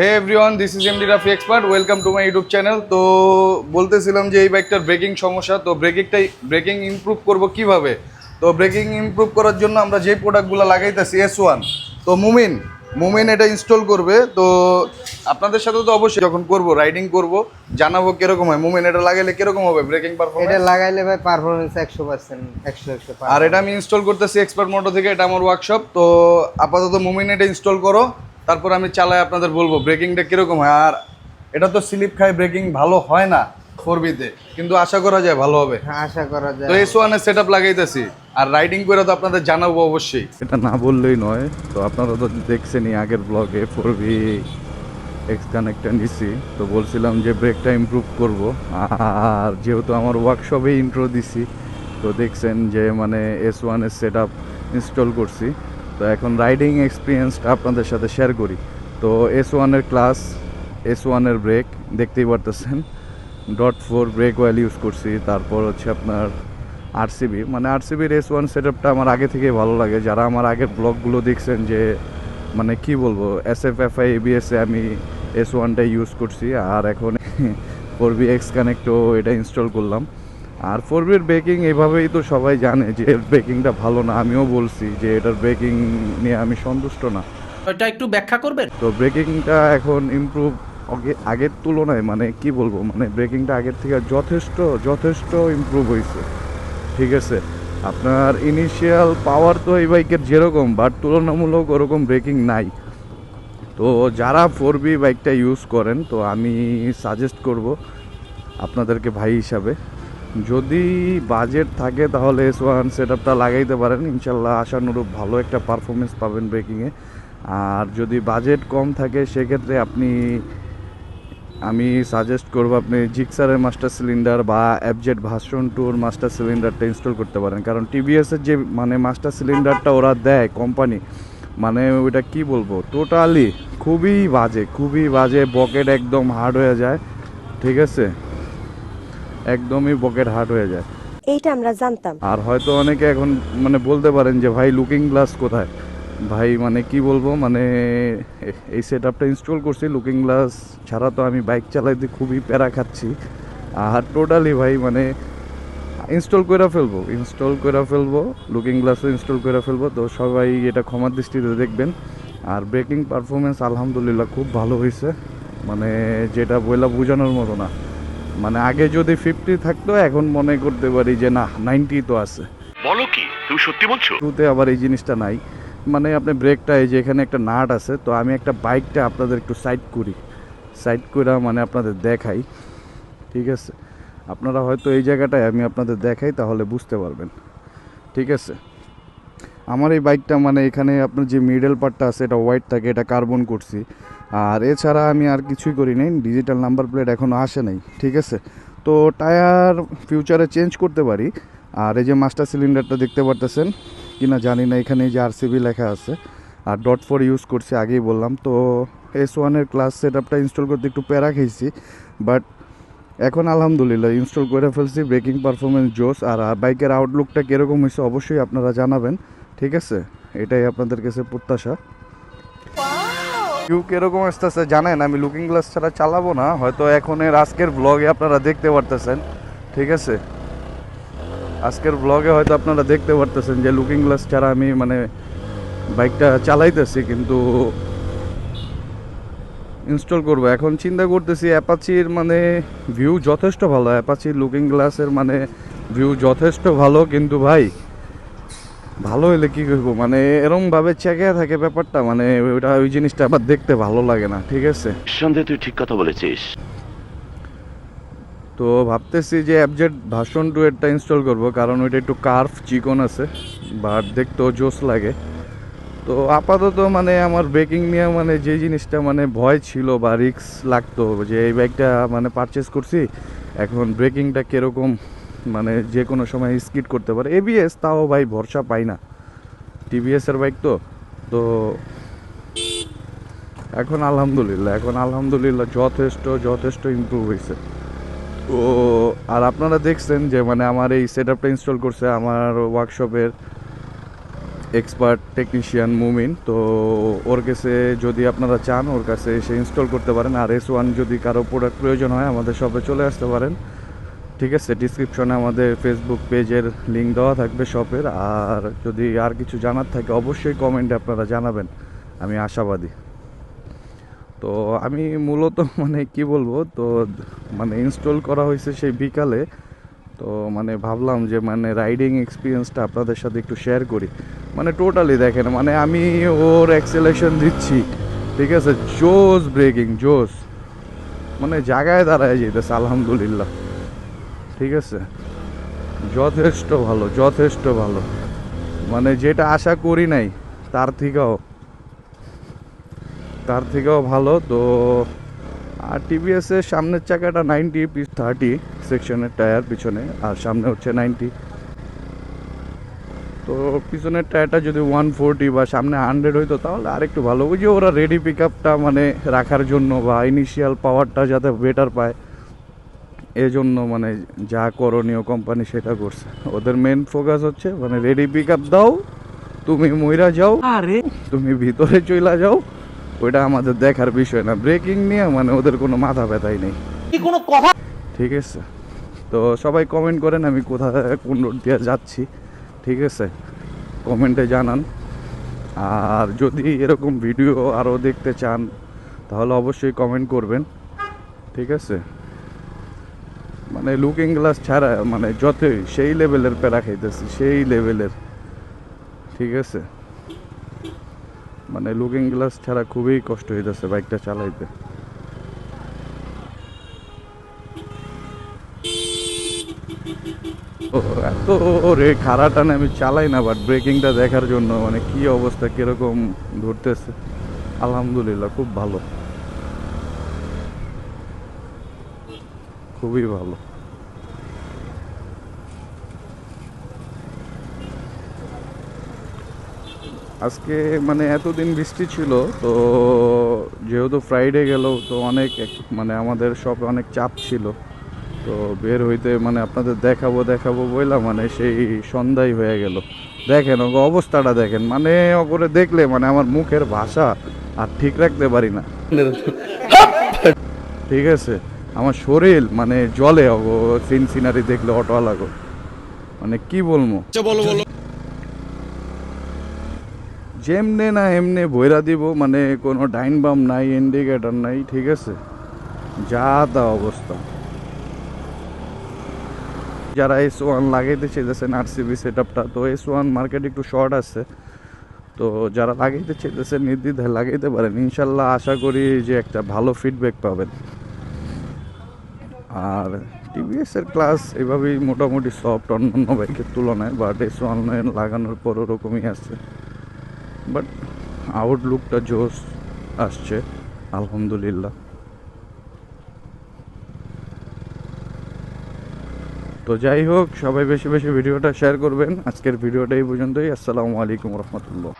Hey everyone this is MD Rafi expert welcome to my YouTube channel তো বলতেছিলাম যে এই বাইকটার ব্রেকিং সমস্যা তো ব্রেকিংটাই ব্রেকিং ইমপ্রুভ করব কীভাবে? তো ব্রেকিং ইমপ্রুভ করার জন্য আমরা যে প্রোডাক্টগুলো লাগাইতেছি এস ওয়ান তো মুমিন মুমিন এটা ইনস্টল করবে। তো আপনাদের সাথে তো অবশ্যই যখন করব রাইডিং করব জানাব কীরকম হয়। মুমিন এটা লাগাইলে কীরকম হবে ব্রেকিং এটা লাগাইলে ভাই পারফরমেন্স একশো পার্সেন্ট একশো একশো আর এটা আমি ইনস্টল করতেছি এক্সপার্ট মোটো থেকে এটা আমার ওয়ার্কশপ তো আপাতত মুমিন এটা ইনস্টল করো। তারপর আমি চালাই আপনাদের বলব ব্রেকিংটা কীরকম হয়? আর এটা তো স্লিপ খায় ব্রেকিং ভালো হয় না ফোর বিতে কিন্তু আশা করা যায় ভালো হবে। হ্যাঁ, আশা করা যায়। তো এস ওয়ানের সেট আপ লাগাইতেছি আর রাইডিং করে তো আপনাদের জানাব অবশ্যই। এটা না বললেই নয় তো আপনারা তো দেখছেনই আগের ব্লগে ফোর ভি এক্স কানেক্টর নিছি তো বলছিলাম যে ব্রেকটা ইমপ্রুভ করব। আর যেহেতু আমার ওয়ার্কশপে ইন্ট্রো দিছি তো দেখছেন যে মানে এস ওয়ানের সেট আপ ইনস্টল করছি। তো এখন রাইডিং এক্সপিরিয়েন্সটা আপনাদের সাথে শেয়ার করি। তো এস ওয়ানের ক্লাস এস ওয়ানের ব্রেক দেখতেই পারতেছেন। DOT four brake oil use করছি, তারপর হচ্ছে আপনার আরসিবি মানে আরসিবির এস ওয়ান সেট আপটা আমার আগে থেকেই ভালো লাগে। যারা আমার আগের ব্লগগুলো দেখছেন যে মানে কি বলব এস এফ এফ আই এবিএসে আমি এস ওয়ানটা ইউজ করছি। আর এখন ফোর বি এক্স কানেক্টও এটা ইনস্টল করলাম। আর ফোর বির ব্রেকিং এভাবেই তো সবাই জানে যে এর ব্রেকিংটা ভালো না আমিও বলছি যে এটার ব্রেকিং নিয়ে আমি সন্তুষ্ট না। ওটা একটু ব্যাখ্যা করবেন? তো ব্রেকিংটা এখন ইমপ্রুভ আগের তুলনায় মানে কি বলব মানে ব্রেকিংটা আগের থেকে যথেষ্ট যথেষ্ট ইমপ্রুভ হয়েছে ঠিক আছে? আপনার ইনিশিয়াল পাওয়ার তো এই বাইকের যেরকম বাট তুলনামূলক ওরকম ব্রেকিং নাই। তো যারা ফোর বি বাইকটা ইউজ করেন তো আমি সাজেস্ট করব আপনাদেরকে ভাই হিসাবে যদি বাজেট থাকে তাহলে এস ওয়ান সেট আপটা লাগাইতে পারেন। ইনশাল্লাহ আশানুরূপ ভালো একটা পারফরমেন্স পাবেন ব্রেকিংয়ে আর যদি বাজেট কম থাকে, সেক্ষেত্রে আপনি, আমি সাজেস্ট করব আপনি জিক্সারের মাস্টার সিলিন্ডার বা অ্যাবজেট ভার্সন টুর মাস্টার সিলিন্ডারটা ইনস্টল করতে পারেন। কারণ টিভিএসের যে মানে মাস্টার সিলিন্ডারটা ওরা দেয় কোম্পানি মানে ওইটা কি বলব? টোটালি খুবই বাজে খুবই বাজে, বকেট একদম হার্ড হয়ে যায়। ঠিক আছে? একদমই বকেট হার্ড হয়ে যায়। এইটা আমরা জানতাম। আর হয়তো অনেকে এখন মানে বলতে পারেন যে ভাই লুকিং গ্লাস কোথায়? ভাই মানে কি বলব মানে এই সেট আপটা ইনস্টল করছি লুকিং গ্লাস ছাড়া তো আমি বাইক চালাইতে খুবই প্যারা খাচ্ছি। আর টোটালি ভাই মানে ইনস্টল করে ফেলব ইনস্টল করে ফেলব লুকিং গ্লাসও ইনস্টল করে ফেলব। তো সবাই এটা ক্ষমার দৃষ্টিতে দেখবেন। আর ব্রেকিং পারফরমেন্স আলহামদুলিল্লাহ খুব ভালো হয়েছে মানে যেটা বইলা বোঝানোর মতো না। মানে আগে যদি ফিফটি থাকতো এখন মনে করতে পারি যে না নাইনটি তো আছে। বলো কি তুমি সত্যি বলছো? শুরুতে আবার এই জিনিসটা নাই। মানে আপনি ব্রেকটা এই যে এখানে একটা নাট আছে তো আমি একটা বাইকটা আপনাদের একটু সাইড করি। সাইড করে মানে আপনাদের দেখাই। ঠিক আছে? আপনারা হয়তো এই জায়গাটায় আমি আপনাদের দেখাই তাহলে বুঝতে পারবেন। ঠিক আছে? আমার এই বাইকটা মানে এখানে আপনার যে মিডল পার্টটা আছে, এটা হোয়াইট থাকে, এটা কার্বন করছি। আর এছাড়া আমি আর কিছুই করি নাই ডিজিটাল নাম্বার প্লেট এখনও আসে নাই, ঠিক আছে? তো টায়ার ফিউচারে চেঞ্জ করতে পারি। আর এই যে মাস্টার সিলিন্ডারটা দেখতে পারতেছেন, কিনা জানি না, এখানে যে আরসিবি লেখা আছে। আর ডট ফোর ইউজ করছি, আগেই বললাম। তো এস ওয়ানের ক্লাস সেট আপটা ইনস্টল করতে একটু প্যারা খেয়েছি বাট এখন আলহামদুলিল্লাহ ইনস্টল করে ফেলছি ব্রেকিং পারফরমেন্স জোস আর বাইকের আউটলুকটা কীরকম হয়েছে, অবশ্যই আপনারা জানাবেন। ঠিক আছে? এটাই আপনাদের কাছে প্রত্যাশা। কিউ কীরকম আসতেছে জানেন? আমি লুকিং গ্লাস ছাড়া চালাবো না। হয়তো এখনের আজকের ব্লগে আপনারা দেখতে পারতেছেন। ঠিক আছে? আজকের ব্লগে হয়তো আপনারা দেখতে পারতেছেন যে লুকিং গ্লাস ছাড়া আমি মানে বাইকটা চালাইতেছি, কিন্তু ইনস্টল করব। এখন চিন্তা করতেছি অ্যাপাচির মানে ভিউ যথেষ্ট ভালো। অ্যাপাচির লুকিং গ্লাসের মানে ভিউ যথেষ্ট ভালো, কিন্তু ভাই ভালো হলে কি করব? মানে এরম ভাবে চেকে থাকে ব্যাপারটা মানে ওইটা ওই জিনিসটা আবার দেখতে ভালো লাগে না ঠিক আছে? নিঃসন্দেহে তুই ঠিক কথা বলেছিস। তো ভাবতেছি যে অ্যাবজেট ভাষণ টু এরটা ইনস্টল করব কারণ ওইটা একটু কার্ভ চিকন আছে বাট দেখতেও জোস লাগে। তো আপাতত মানে আমার ব্রেকিং নিয়ে মানে যে জিনিসটা মানে ভয় ছিল বা রিক্স লাগতো যে এই বাইকটা মানে পারচেস করছি এখন ব্রেকিংটা কীরকম মানে যে কোনো সময় স্কিড করতে পারে। এবিএস তাও ভাই ভরসা পাই না। টিভিএসের বাইক তো তো এখন আলহামদুলিল্লাহ এখন আলহামদুলিল্লাহ যথেষ্ট যথেষ্ট ইমপ্রুভ হয়েছে তো আর আপনারা দেখছেন যে মানে আমার এই সেট আপটা ইনস্টল করছে আমার ওয়ার্কশপের এক্সপার্ট টেকনিশিয়ান মুমিন। তো ওর কাছে যদি আপনারা চান, ওর কাছে এসে ইনস্টল করতে পারেন। আর এস ওয়ান যদি কারও প্রোডাক্ট প্রয়োজন হয়, আমাদের শপে চলে আসতে পারেন। ঠিক আছে ডিসক্রিপশনে আমাদের ফেসবুক পেজের লিঙ্ক দেওয়া থাকবে শপের আর যদি আর কিছু জানার থাকে, অবশ্যই কমেন্টে আপনারা জানাবেন। আমি আশাবাদী। তো আমি মূলত মানে কি বলব, তো মানে ইনস্টল করা হয়েছে সেই বিকালে। তো মানে ভাবলাম যে মানে রাইডিং এক্সপিরিয়েন্সটা আপনাদের সাথে একটু শেয়ার করি। মানে টোটালি দেখেন মানে আমি ওর অ্যাক্সেলেশন দিচ্ছি। ঠিক আছে? জোস ব্রেকিং জোস মানে জায়গায় দাঁড়ায় যেতেছে আলহামদুলিল্লাহ। ঠিক আছে? যথেষ্ট ভালো যথেষ্ট ভালো। মানে যেটা আশা করি নাই, তার থেকেও। তার থেকেও ভালো, তো আর টিভিএস এর সামনের চাকাটা নাইনটি পিস থার্টি সেকশনের টায়ার পিছনে, আর সামনে হচ্ছে নাইনটি তো পিছনের টায়ারটা যদি ওয়ান ফোরটি বা সামনে হান্ড্রেড হইতো, তাহলে আরেকটু ভালো। ওই যে ওরা রেডি পিক মানে রাখার জন্য বা ইনিশিয়াল পাওয়ারটা যাতে বেটার পায়। এজন্য মানে যা করণীয় কোম্পানি সেটা করছে। ওদের মেন ফোকাস হচ্ছে মানে রেডি পিক আপ দাও তুমি মইরা যাও আরে। তুমি ভিতরে চইলা যাও ওইটা আমাদের দেখার বিষয় না। ব্রেকিং নিয়ে মানে ওদের কোনো মাথা ব্যথাই নেই। কোনো কথা? ঠিক আছে। তো সবাই কমেন্ট করেন আমি কোথায় কোন রোড দিয়ে যাচ্ছি। ঠিক আছে। কমেন্টে জানান। আর যদি এরকম ভিডিও আরও দেখতে চান তাহলে অবশ্যই কমেন্ট করবেন। ঠিক আছে। মানে লুকিং গ্লাস ছাড়া মানে যতই, সেই লেভেলের প্যারা খাইতেছি, সেই লেভেলের। ঠিক আছে? মানে লুকিং গ্লাস ছাড়া খুবই কষ্ট হইতেছে বাইকটা চালাইতে। এত রে খারাপ টানে আমি চালাই না বাট ব্রেকিংটা দেখার জন্য মানে কি অবস্থা, কীরকম ধরতেছে। আলহামদুলিল্লাহ, খুব ভালো। খুবই ভালো। আজকে মানে এতদিন বৃষ্টি ছিল, তো যেহেতু ফ্রাইডে গেল, তো অনেক মানে আমাদের শপে অনেক চাপ ছিল। তো বের হইতে মানে আপনাদের দেখাবো দেখাবো বললাম মানে সেই সন্ধ্যাই হয়ে গেল। দেখেন ওকে অবস্থাটা দেখেন মানে ওপরে দেখলে মানে আমার মুখের ভাষা আর ঠিক রাখতে পারি না। ঠিক আছে? আমার শরীর মানে জলে সিন সিনারি দেখলে অটোওয়ালাগো মানে কি বলব? যেমনে না এমনি বইরা দিব মানে কোনো ডাইন বাম নাই, ইন্ডিকেটর নাই, ঠিক আছে? যা তা অবস্থা। যারা এস ওয়ান লাগাইতে চাইতেছেন আর সিবি সেট আপটা তো এস ওয়ান মার্কেট একটু শর্ট আছে। তো যারা লাগাইতে চাইতেছেন, নির্দ্বিধায় লাগাইতে পারেন। ইনশাল্লাহ আশা করি যে একটা ভালো ফিডব্যাক পাবেন। আর টিভিএস এর ক্লাস এভাবেই মোটামুটি সফট অন্যান্য বাইকের তুলনায় বাট এস ওয়ান লাগানোর পর ওরকমই আছে। বাট আউটলুকটা জোস আসছে, আলহামদুলিল্লাহ। তো যাই হোক, সবাই বেশি বেশি ভিডিওটা শেয়ার করবেন। আজকের ভিডিওটা এই পর্যন্তই। আসসালামু আলাইকুম রহমতুল্লাহ।